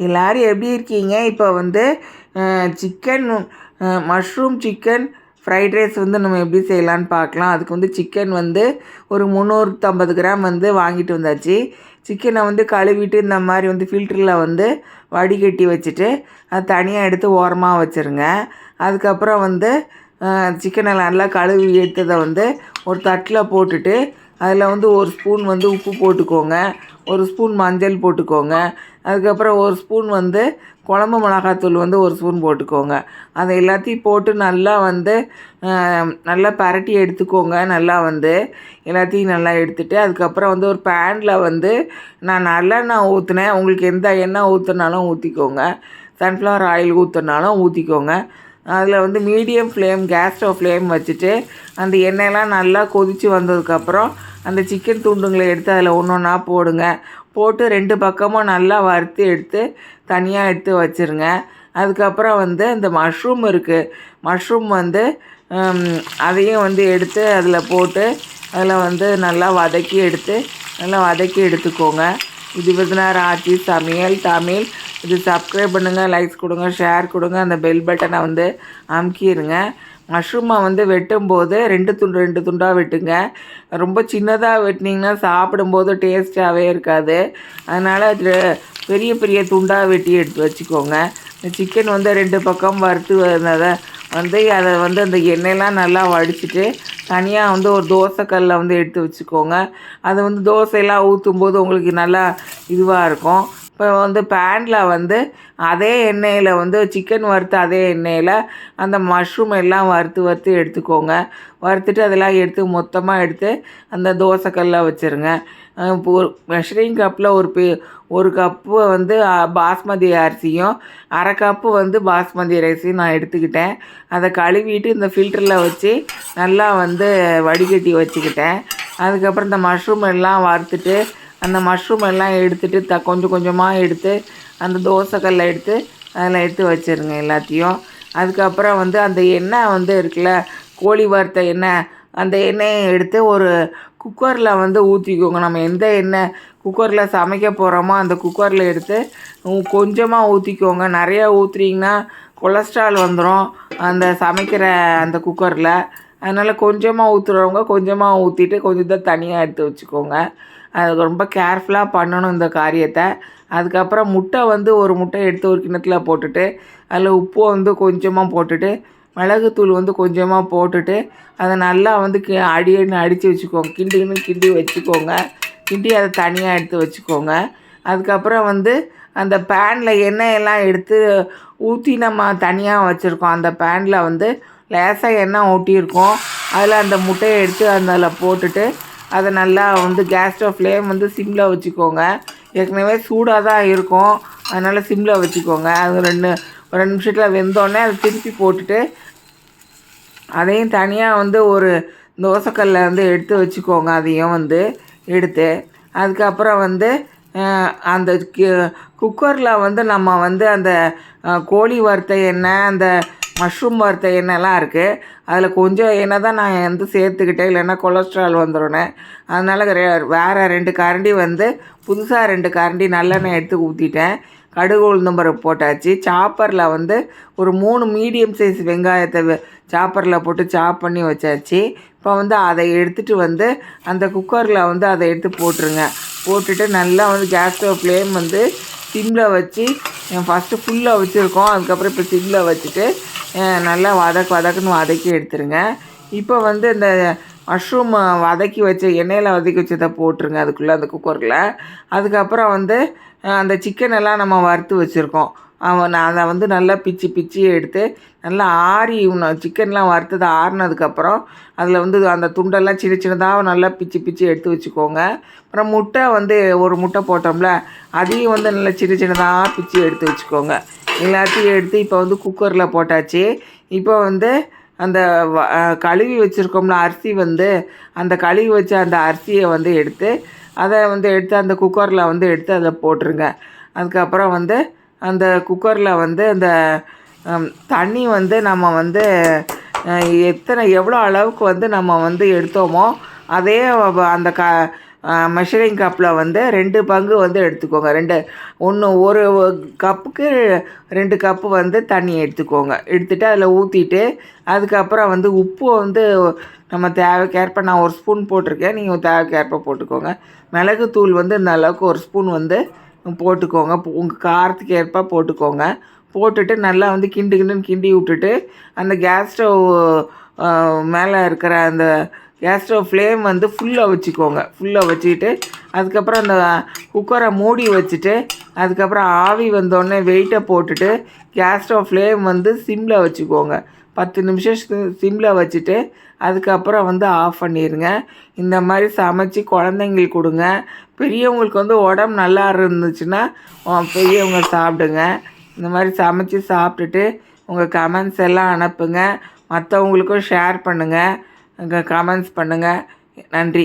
எல்லோரும் எப்படி இருக்கீங்க? இப்போ வந்து chicken mushroom chicken fried rice வந்து நம்ம எப்படி செய்யலான்னு பார்க்கலாம். அதுக்கு வந்து சிக்கன் வந்து ஒரு முந்நூற்றம்பது கிராம் வந்து வாங்கிட்டு வந்தாச்சு. சிக்கனை வந்து கழுவிட்டு இந்த மாதிரி வந்து ஃபில்டரில் வந்து வடிகட்டி வச்சுட்டு அது தனியாக எடுத்து ஓரமாக வச்சுருங்க. அதுக்கப்புறம் வந்து சிக்கனை நல்லா கழுவி எடுத்ததை வந்து ஒரு தட்டில் போட்டுட்டு அதில் வந்து ஒரு ஸ்பூன் வந்து உப்பு போட்டுக்கோங்க. ஒரு ஸ்பூன் மஞ்சள் போட்டுக்கோங்க. அதுக்கப்புறம் ஒரு ஸ்பூன் வந்து குழம்பு மிளகாத்தூள் வந்து ஒரு ஸ்பூன் போட்டுக்கோங்க. அதை எல்லாத்தையும் போட்டு நல்லா வந்து நல்லா பரட்டி எடுத்துக்கோங்க. நல்லா வந்து எல்லாத்தையும் நல்லா எடுத்துகிட்டு அதுக்கப்புறம் வந்து ஒரு பேனில் வந்து நான் நல்லெண்ணெய் ஊற்றினேன் உங்களுக்கு எந்த எண்ணெய் ஊற்றுனாலும் ஊற்றிக்கோங்க சன்ஃப்ளவர் ஆயில் ஊற்றுனாலும் ஊற்றிக்கோங்க அதில் வந்து medium flame gas stove flame வச்சுட்டு அந்த எண்ணெயெல்லாம் நல்லா கொதித்து வந்ததுக்கப்புறம் அந்த சிக்கன் துண்டுங்களை எடுத்து அதில் ஒன்று ஒன்றா போடுங்க. போட்டு ரெண்டு பக்கமும் நல்லா வறுத்து எடுத்து தனியாக எடுத்து வச்சுருங்க. அதுக்கப்புறம் வந்து இந்த மஷ்ரூம் இருக்குது மஷ்ரூம் வந்து அதையும் வந்து எடுத்து அதில் போட்டு அதில் வந்து நல்லா வதக்கி எடுத்து நல்லா வதக்கி எடுத்துக்கோங்க. இது விருதுநகர் ஆட்சி சமையல் தமிழ். இது சப்ஸ்கிரைப் பண்ணுங்கள் லைக்ஸ் கொடுங்க ஷேர் கொடுங்க அந்த பெல் பட்டனை வந்து அமுக்கிடுங்க மஷ்ரூமை வந்து வெட்டும்போது ரெண்டு துண்டு ரெண்டு துண்டாக வெட்டுங்க. ரொம்ப சின்னதாக வெட்டினீங்கன்னா சாப்பிடும்போது டேஸ்ட்டாகவே இருக்காது. அதனால் பெரிய பெரிய துண்டாக வெட்டி எடுத்து வச்சுக்கோங்க. இந்த சிக்கன் வந்து ரெண்டு பக்கம் வறுத்து வந்ததை வந்து அதை வந்து அந்த எண்ணெயெலாம் நல்லா வடிச்சிட்டு தனியாக வந்து ஒரு தோசைக்கல்லில் வந்து எடுத்து வச்சுக்கோங்க. அதை வந்து தோசையெல்லாம் ஊற்றும் போது உங்களுக்கு நல்லா இதுவாக இருக்கும். இப்போ வந்து பேனில் வந்து அதே எண்ணெயில் வந்து சிக்கன் வறுத்து அதே எண்ணெயில் அந்த மஷ்ரூம் எல்லாம் வறுத்து வறுத்து எடுத்துக்கோங்க. வறுத்துட்டு அதெல்லாம் எடுத்து மொத்தமாக எடுத்து அந்த தோசைக்கல்லாம் வச்சுருங்க. ஒரு மெஷரிங் கப்பில் ஒரு பே ஒரு கப்பு வந்து பாஸ்மதி அரிசியும் அரை கப்பு வந்து பாஸ்மதி ரைஸையும் நான் எடுத்துக்கிட்டேன். அதை கழுவிட்டு இந்த ஃபில்டரில் வச்சு நல்லா வந்து வடிகட்டி வச்சுக்கிட்டேன். அதுக்கப்புறம் இந்த மஷ்ரூம் எல்லாம் வறுத்துட்டு அந்த மஷ்ரூம் எல்லாம் எடுத்துகிட்டு த கொஞ்சம் கொஞ்சமாக எடுத்து அந்த தோசைக்கல்ல எடுத்து அதில் எடுத்து வச்சுருங்க எல்லாத்தையும். அதுக்கப்புறம் வந்து அந்த எண்ணெய் வந்து இருக்குல்ல கோழி வறுத்த எண்ணெய் அந்த எண்ணெயை எடுத்து ஒரு குக்கரில் வந்து ஊற்றிக்கோங்க நம்ம எந்த எண்ணெய் குக்கரில் சமைக்க போகிறோமோ அந்த குக்கரில் எடுத்து கொஞ்சமாக ஊற்றிக்கோங்க நிறையா ஊற்றுறீங்கன்னா கொலஸ்ட்ரால் வந்துடும் அந்த சமைக்கிற அந்த குக்கரில். அதனால் கொஞ்சமாக ஊற்றுறவங்க கொஞ்சமாக ஊற்றிட்டு கொஞ்சம் தான் தனியாக எடுத்து வச்சுக்கோங்க. அது ரொம்ப கேர்ஃபுல்லாக பண்ணணும் இந்த காரியத்தை. அதுக்கப்புறம் முட்டை வந்து ஒரு முட்டை எடுத்து ஒரு கிண்ணத்தில் போட்டுட்டு அதில் உப்பு வந்து கொஞ்சமாக போட்டுட்டு மிளகுத்தூள் வந்து கொஞ்சமாக போட்டுட்டு அதை நல்லா வந்து கி அடி அடித்து வச்சுக்கோங்க. கிண்டின்னு கிண்டி வச்சுக்கோங்க. கிண்டி அதை தனியாக எடுத்து வச்சுக்கோங்க. அதுக்கப்புறம் வந்து அந்த பேனில் எண்ணெய் எல்லாம் எடுத்து ஊற்றி நம்ம தனியாக வச்சுருக்கோம். அந்த பேனில் வந்து லேசாக எண்ணெய் ஊட்டியிருக்கோம். அதில் அந்த முட்டையை எடுத்து அதில் போட்டுட்டு அதை நல்லா வந்து கேஸ் ஸ்டவ் ஃப்ளேம் வந்து சிம்மில் வச்சுக்கோங்க. ஏற்கனவே சூடாக தான் இருக்கும். அதனால் சிம்மில் வச்சுக்கோங்க. அது ரெண்டு ஒரு ரெண்டு நிமிஷத்தில் வெந்தோடனே அதை திருப்பி போட்டுட்டு அதையும் தனியாக வந்து ஒரு தோசைக்கல்ல வந்து எடுத்து வச்சுக்கோங்க. அதையும் வந்து எடுத்து. அதுக்கப்புறம் வந்து அந்த குக்கரில் வந்து நம்ம வந்து அந்த கோழி வறுத்த எண்ணெய் அந்த மஷ்ரூம் வறுத்த எண்ணெய்லாம் இருக்குது அதில் கொஞ்சம் எண்ணெய் தான் நான் வந்து சேர்த்துக்கிட்டேன். இல்லைன்னா கொலஸ்ட்ரால் வந்துடுனே அதனால் வேறு ரெண்டு கரண்டி வந்து புதுசாக ரெண்டு கரண்டி நல்லெண்ணெய் எடுத்து ஊற்றிட்டேன் கடுகு உளுந்தம்பருப்பு போட்டாச்சு. சாப்பரில் வந்து ஒரு மூணு மீடியம் சைஸ் வெங்காயத்தை சாப்பரில் போட்டு சாப் பண்ணி வச்சாச்சு. இப்போ வந்து அதை எடுத்துகிட்டு வந்து அந்த குக்கரில் வந்து அதை எடுத்து போட்டுருங்க. போட்டுட்டு நல்லா வந்து கேஸ் ஸ்டவ் ஃப்ளேம் வந்து சிம்மில் வச்சு ஃபஸ்ட்டு ஃபுல்லாக வச்சுருக்கோம். அதுக்கப்புறம் இப்போ சிம்மில் வச்சுட்டு நல்லா வதக்கு வதக்குன்னு வதக்கி எடுத்துருங்க. இப்போ வந்து இந்த மஷ்ரூம் வதக்கி வச்ச எண்ணெயில் வதக்கி வச்சதை போட்டுருங்க அதுக்குள்ளே அந்த குக்கரில் அதுக்கப்புறம் வந்து அந்த சிக்கன் எல்லாம் நம்ம வறுத்து வச்சுருக்கோம். அவன் அதை வந்து நல்லா பிச்சு பிச்சு எடுத்து நல்லா ஆறி சிக்கன்லாம் வறுத்தது ஆறினதுக்கப்புறம் அதில் வந்து அந்த துண்டெல்லாம் சின்ன சின்னதாக நல்லா பிச்சு பிச்சு எடுத்து வச்சுக்கோங்க. அப்புறம் முட்டை வந்து ஒரு முட்டை போட்டோம்ல அதையும் வந்து நல்லா சின்ன சின்னதாக பிச்சு எடுத்து வச்சுக்கோங்க. எல்லாத்தையும் எடுத்து இப்போ வந்து குக்கரில் போட்டாச்சு. இப்போ வந்து அந்த கழுவி வச்சுருக்கோம்ல அரிசி வந்து அந்த கழுவி வச்ச அந்த அரிசியை வந்து எடுத்து அதை வந்து எடுத்து அந்த குக்கரில் வந்து எடுத்து அதை போட்டுருங்க. அதுக்கப்புறம் வந்து அந்த குக்கரில் வந்து அந்த தண்ணி வந்து நம்ம வந்து எத்தனை எவ்வளோ அளவுக்கு வந்து நம்ம வந்து எடுத்தோமோ அதே அந்த க மெஷரிங் கப்பில் வந்து ரெண்டு பங்கு வந்து எடுத்துக்கோங்க. ரெண்டு ஒன்று ஒரு கப்புக்கு ரெண்டு கப்பு வந்து தண்ணி எடுத்துக்கோங்க. எடுத்துகிட்டு அதில் ஊற்றிட்டு அதுக்கப்புறம் வந்து உப்பு வந்து நம்ம தேவைக்கேற்ப நான் ஒரு ஸ்பூன் போட்டிருக்கேன். நீங்கள் தேவைக்கேற்ப போட்டுக்கோங்க. மிளகுத்தூள் வந்து இந்த அளவுக்கு ஒரு ஸ்பூன் வந்து போட்டுக்கோங்க. உங்கள் காரத்துக்கு ஏற்ப போட்டுக்கோங்க. போட்டுட்டு நல்லா வந்து கிண்டு கிண்டுன்னு கிண்டி விட்டுட்டு அந்த கேஸ் ஸ்டவ் மேலே இருக்கிற அந்த கேஸ் ஸ்டவ் ஃப்ளேம் வந்து ஃபுல்லாக வச்சுக்கோங்க. ஃபுல்லாக வச்சுக்கிட்டு அதுக்கப்புறம் அந்த குக்கரை மூடி வச்சுட்டு அதுக்கப்புறம் ஆவி வந்தோடனே வெயிட்டை போட்டுட்டு கேஸ் ஸ்டவ் ஃப்ளேம் வந்து சிம்மில் வச்சுக்கோங்க. பத்து நிமிஷம் சிம்மில் வச்சுட்டு அதுக்கப்புறம் வந்து ஆஃப் பண்ணிடுங்க இந்த மாதிரி சமைச்சு குழந்தைங்களுக்கு கொடுங்க. பெரியவங்களுக்கு வந்து உடம்பு நல்லா இருந்துச்சுன்னா பெரியவங்க சாப்பிடுங்க. இந்த மாதிரி சமைச்சு சாப்பிட்டுட்டு உங்கள் கமெண்ட்ஸ் எல்லாம் அனுப்புங்க. மற்றவங்களுக்கும் ஷேர் பண்ணுங்கள் கமெண்ட்ஸ் பண்ணுங்கள் நன்றி.